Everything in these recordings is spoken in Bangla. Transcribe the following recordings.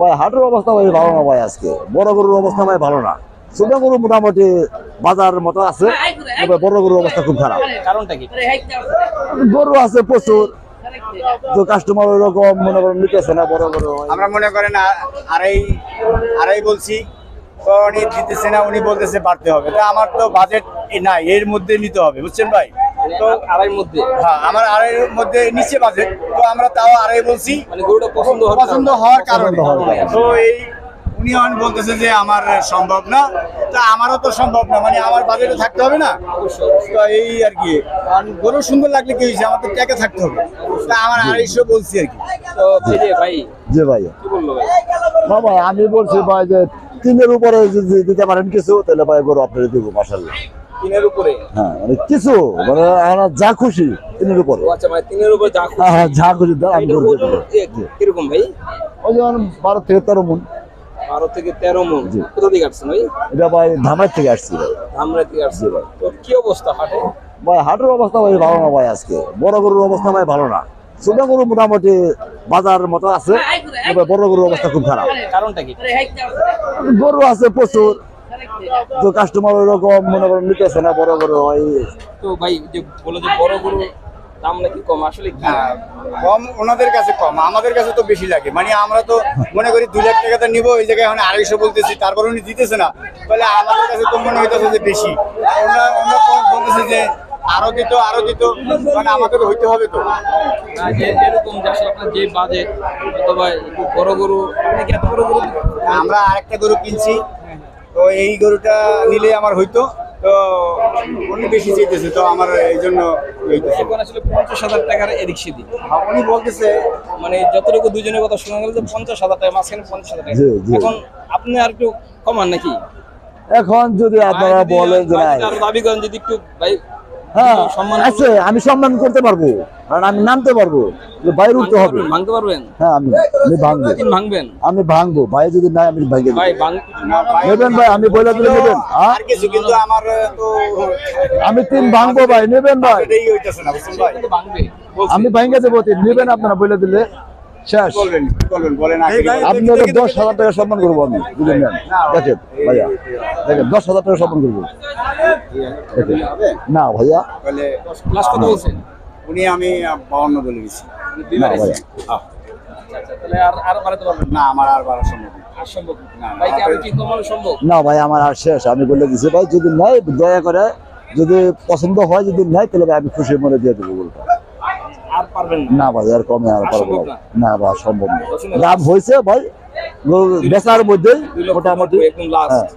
ভাই হাটের অবস্থা ভাই ভালো না ভাই আজকে। বড় গরুর অবস্থা ভাই ভালো না। ছোট গরু মোটামুটি বাজার মতো আছে তবে বড় গরুর অবস্থা খুব খারাপ। কারণটা কি? গরু আছে প্রচুর। তো কাস্টমার ওরকম মনে করেন নিতেছে না বড় গরু আমরা মনে করেন আড়াই আড়াই বলছি তো উনি দিতেছে না উনি বলতেছে বাড়তে হবে। তা আমার তো বাজেট নাই এর মধ্যে নিতে হবে বুঝছেন ভাই? তো আড়াইয়ের মধ্যে? হ্যাঁ আমার আড়াইয়ের মধ্যে নিচে বাজেট তো আমরা তাও আড়াই বলছি। মানে গরুটা পছন্দ পছন্দ হওয়ার কারণে। পছন্দ হওয়ার কারণে। তো এই উনি এখন বলতেছে যে আমার সম্ভব না। তা আমারও তো সম্ভব না মানে আমার বাজেটে থাকতে হবে না। তো এই আর কি। কারণ গরু সুন্দর লাগলে কি হয়েছে? আমার তো ট্যাকে থাকতে হবে। তা আমার আড়াইশো বলছি আর কি। তো ভাই। যে ভাই। কি ভাই? ভাই আমি বলছি ভাই যে তিনের উপরে যদি দিতে পারেন কিছু তাহলে ভাই গরু আপনার দিব মাসাল্লাহ তিনের উপরে? হ্যাঁ মানে কিছু মানে আমার যা খুশি তিনের উপরে। আচ্ছা মানে তিনের উপরে যা খুশি। হ্যাঁ হ্যাঁ যা খুশি আমি এটার গরু দেবো। কীরকম ভাই? ওই যেমন বারো থেকে তেরো মন। বারো থেকে তেরো মন। কোথা থেকে আসছেন ভাই? এটা ভাই ধামার থেকে আসছি ভাই। ধামরা থেকে আসছে ভাই। তো কি অবস্থা হাটে? ভাই হাটের অবস্থা ভাই ভালো না ভাই আজকে। বড় গরুর অবস্থা ভাই ভালো না। ছোট গরু মোটামুটি বাজার মতো আছে তবে বড় গরুর অবস্থা খুব খারাপ। কারণটা কি? গরু আছে প্রচুর। তো কাস্টমার ওরকম মনে করেন নিতেছে না বড় গরু ওই তো ভাই যে বলে যে বড় দাম নাকি কম? আসলে হ্যাঁ, কম ওনাদের কাছে কম আমাদের কাছে তো বেশি লাগে। মানে আমরা তো মনে করি দুই লাখ টাকাতে নিব এই জায়গায় এখন আড়াইশো বলতেছি তারপর উনি দিতেছে না। তাহলে আমাদের কাছে তো মনে হইতেছে যে বেশি। ওনারা ওনারা কম বলতেছে যে আরও দিত আরও দিত মানে আমাদের হইতে হবে তো। এরকম যে আসলে আপনার যে বাজেট অথবা বড় গরু এত বড় গরু? আমরা আরেকটা গরু কিনছি তো এই গরুটা নিলে আমার হইতো। তো উনি বেশি চাইতেছে তো আমার এই জন্য আসলে পঞ্চাশ হাজার টাকার এদিক সেদিক। হ্যাঁ, উনি বলতেছে মানে যতটুকু দুজনের কথা শোনা গেল যে পঞ্চাশ হাজার টাকা মাঝখানে পঞ্চাশ হাজার টাকা। এখন আপনি আর একটু কমান নাকি? এখন যদি আপনারা বলেন যে দাবি করেন যদি একটু ভাই হ্যাঁ সম্মান আছে আমি সম্মান করতে পারব কারণ আমি নামতে পারব বাইরে উঠতে হবে। ভাঙতে পারবেন? হ্যাঁ আমি আমি ভাঙবো। ভাঙবেন? আমি ভাঙবো ভাই যদি নাই আমি ভাঙে দেবো। ভাই ভাঙ নেবেন ভাই আমি বলে দিলে নেবেন হ্যাঁ? আর কিছু কিন্তু আমার তো আমি তিন ভাঙবো ভাই নেবেন ভাই। এটাই হইতেছে না বুঝছেন ভাই? কিন্তু ভাঙবে। বলছি। আমি ভাঙে দেবো তিন নেবেন আপনারা বলে দিলে। শেষ। দশ হাজার টাকা সম্মান করব আমি দেখেন। ভাইয়া। দেখেন দশ হাজার টাকা সম্মান করব। না ভাইয়া। বলে লাস্ট কত বলছেন? উনি আমি বাউন্ন বলে গেছি না ভাইয়া। আচ্ছা, তাহলে আর আর বাড়াতে পারবেন না? না আমার আর বাড়া সম্ভব না। আর সম্ভব না। না, না, ভাই কি আমি আপনি- কি কমানো সম্ভব? না ভাই আমার আর শেষ। আমি বলে দিছি ভাই যদি নাই দয়া করে যদি পছন্দ হয় যদি নাই তাহলে ভাই আমি খুশি মনে দিয়ে দেবো আর পারবেন না। ভাই আর কমে আর আর পারব না। ভাই সম্ভব না। লাভ হয়েছে ভাই বেচার মোটামুটি। একদম লাস্ট।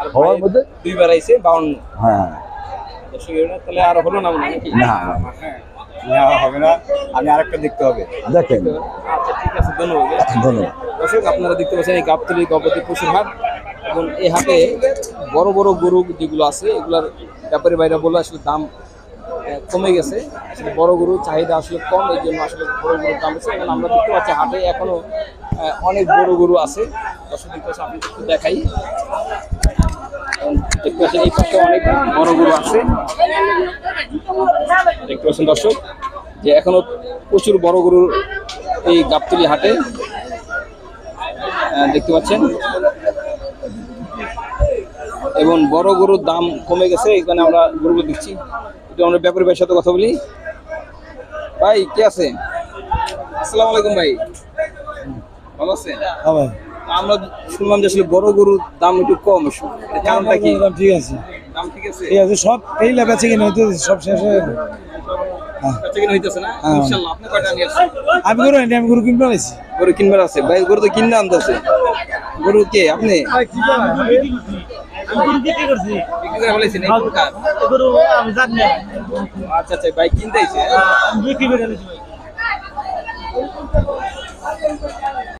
আর হওয়ার মধ্যে? দুইবার আইছে বাউন্ন। হ্যাঁ। তাহলে আর হলো না মনে নাকি? না। হ্যাঁ, হবে না। আমি আরেকটা দেখতে হবে। দেখেন। আচ্ছা ঠিক আছে ধন্যবাদ। ধন্যবাদ। দর্শক আপনারা দেখতে পাচ্ছেন এই গাবতলি গবাদি পশুর হাট। এবং এই হাটে বড় বড় গরু যেগুলো আছে এগুলার ব্যাপারী বাইরে বলে আসলে দাম কমে গেছে। বড় গরুর চাহিদা আসলে কম এই জন্য আসলে বড় গরুর দাম বেশি। এবং আমরা দেখতে পাচ্ছি হাটে এখনও আহ, অনেক বড় গরু আছে। দর্শক দেখতে পাচ্ছি একটু দেখাই। দেখতে পাচ্ছেন এই পাশে অনেক বড় গরু আছে। দেখতে পাচ্ছেন দর্শক যে এখনও প্রচুর বড় গরুর এই গাবতলি হাটে দেখতে পাচ্ছেন। এবং বড় গরুর দাম কমে গেছে এখানে আমরা গরু দেখছি। একটু আমরা ব্যাপারী ভাইয়ের সাথে কথা বলি? ভাই কে আছে আসসালামু আলাইকুম ভাই। ভালো আছেন? আমরা শুনলাম যে আসলে বড় গরুর দাম একটু কম। কারণটা কি? ঠিক আছে। দাম ঠিক আছে? ঠিক আছে সব এই বেচে কিনে হইতে সব শেষ হয়ে গেল। বেচা কিনা হইতেছে না? হ্যাঁ। ইনশাআল্লাহ আপনি কয়টা নিয়ে আসছেন? আমি গরু আনি আমি গরু গরু কিনবার আছে। ভাই গরু তো আনতেছে গরু কে? আপনি? বিক্রি করে ফেলেছেন এই গরুটা? আচ্ছা আচ্ছা ভাই কিনতে আইছে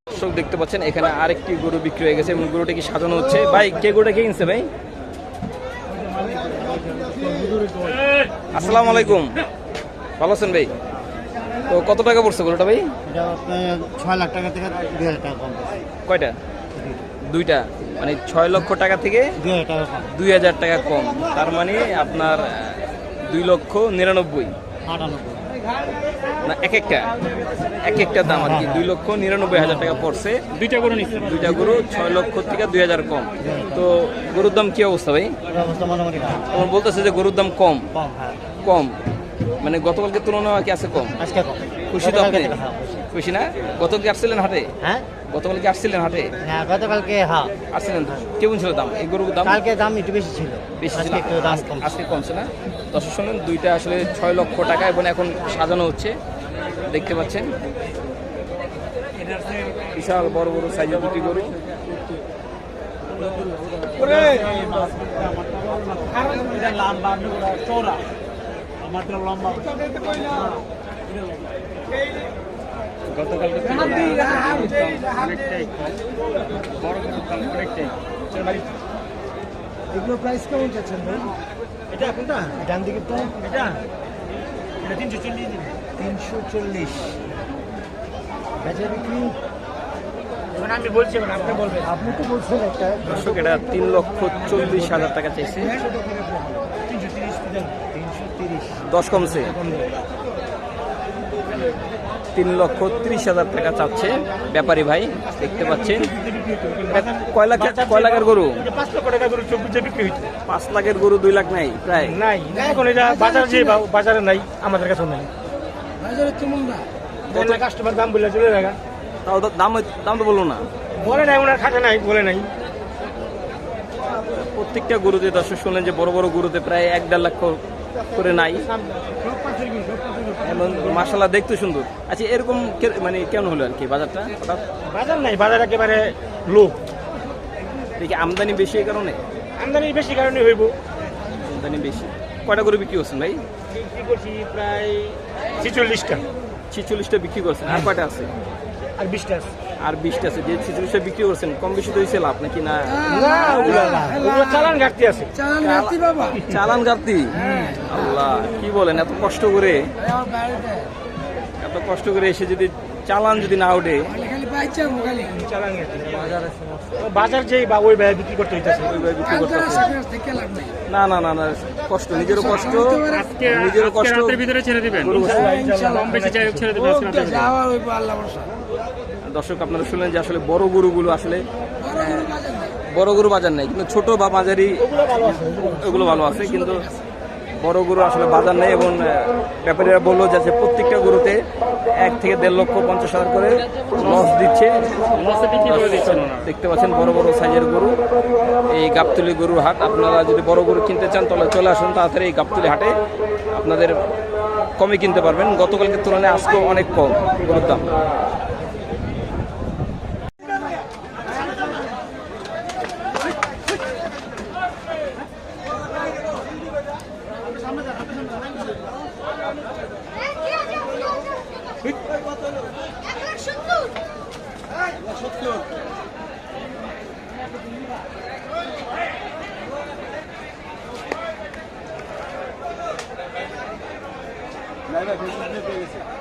দর্শক দেখতে পাচ্ছেন এখানে আরেকটি গরু বিক্রি হয়ে গেছে এবং গরুটা কি সাজানো হচ্ছে? ভাই কে গরুটা কে কিনছে ভাই? আসসালামু আলাইকুম। ভালো আছেন ভাই? তো কত টাকা পড়ছে গরুটা ভাই? ছয় লাখ টাকা থেকে দুই হাজার টাকা কম কয়টা? দুইটা মানে ছয় লক্ষ টাকা থেকে দুই হাজার টাকা কম। তার মানে আপনার দুই লক্ষ নিরানব্বই। না এক একটা। এক একটা দাম আর কি দুই লক্ষ নিরানব্বই হাজার টাকা পড়ছে। দুইটা গরু নিচ্ছে। দুইটা গরু ছয় লক্ষ থেকে দুই হাজার কম। তো গরুর দাম কি অবস্থা ভাই? তোমার বলতেছে যে গরুর দাম কম। কম হ্যাঁ। কম। মানে গতকালকে তুলনায় কি আছে কম। আজকে কম। খুশি তো আপনি? হ্যাঁ, খুশি। না? গতকালকে আসছিলেন হাটে? হ্যাঁ? গতকালকে আসছিলেন হাটে? হ্যাঁ গতকালকে হ্যাঁ। আসছিলেন কেমন ছিল দাম? এই গরুর দাম? কালকে দাম একটু বেশি ছিল। বেশি ছিল? আজকে একটু দাম কম আজকে কমছে না? দর্শক শুনুন দুইটা আসলে ছয় লক্ষ টাকা এবং এখন সাজানো হচ্ছে। দেখতে পাচ্ছেন। বিশাল বড় বড় সাইজের দুটি গরু। গতকালকে অনেকটাই কম বড় গরুর অনেকটাই। এগুলো প্রাইস কেমন চাচ্ছেন ভাই? এটা কোনটা? ডান দিকে তো। এটা? এটা তিনশো চল্লিশ তিনশো চল্লিশ। বেচা বিক্রি? আমি বলছি আপনি বলবেন। আপনি তো বলছেন একটা। দর্শক এটা তিন লক্ষ চল্লিশ হাজার টাকা চাইছে তিনশো তিরিশ তিনশো তিরিশ দশ কমছে। তিন লক্ষ ত্রিশ হাজার টাকা চাচ্ছে ব্যাপারী ভাই দেখতে পাচ্ছেন। কয় লাখ কয় লাখের গরু? পাঁচ লক্ষ টাকা চব্বিশে বিক্রি পাঁচ লাখের গরু দুই লাখ নাই প্রায়। নাই। এখন এটা বাজার যে বাজারে নাই আমাদের কাছে নাই। বাজারে তুলুন না। কাস্টমার দাম বলে চলে যায় তাও তো দাম দাম তো বলল না। বলে নাই ওনার খাটে নাই বলে নাই। প্রত্যেকটা গরুতে দর্শক শুনলেন যে বড় বড় গরুতে প্রায় এক দেড় লাখ করে নাই। এবং মাসাল্লাহ দেখতে সুন্দর। আচ্ছা এরকম মানে কেমন হলো আর কি বাজারটা? হঠাৎ? বাজার নাই বাজার একেবারে লো দেখি আমদানি বেশি এই কারণে? আমদানি বেশি কারণে হইব। আমদানি বেশি। কয়টা করে বিক্রি করছেন ভাই? বিক্রি করছি প্রায় ছিচল্লিশটা। ছিচল্লিশটা বিক্রি করছেন। আর কয়টা আছে? আর বিশটা আর বিশটা আছে যে ছিচল্লিশটা বিক্রি করছেন কম বেশি তো হয়েছে লাভ নাকি না? চালান ঘাটতি আছে। চালান চালান গাপ্তি আল্লাহ কি বলেন এত কষ্ট করে? এত কষ্ট করে এসে যদি চালান যদি না ওঠে বাজার যেই বা ওই ব্যয় বিক্রি করতে হইতেছে বিক্রি নাই না না না না কষ্ট নিজেরও কষ্ট নিজেরও কষ্ট। রাতের ভিতরে ছেড়ে দিবেন? কম বেশি ছেড়ে দেবেন দর্শক আপনারা শুনলেন যে আসলে বড় গরুগুলো আসলে বড় গরু বাজার নেই। কিন্তু ছোট বা মাঝারি ওগুলো ভালো আছে কিন্তু বড় গরু আসলে বাজার নেই এবং ব্যাপারীরা বলল যে প্রত্যেকটা গরুতে এক থেকে দেড় লক্ষ পঞ্চাশ হাজার করে লস দিচ্ছে। দেখতে পাচ্ছেন বড় বড় সাইজের গরু। এই গাবতলি গরুর হাট, আপনারা যদি বড় গরু কিনতে চান তাহলে চলে আসুন তাড়াতাড়ি এই গাবতলি হাটে। আপনাদের কমে কিনতে পারবেন। গতকালকের তুলনায় আজকেও অনেক কম গরুর দাম। নাই ভাই ফেসবুকে পেয়ে গেছে।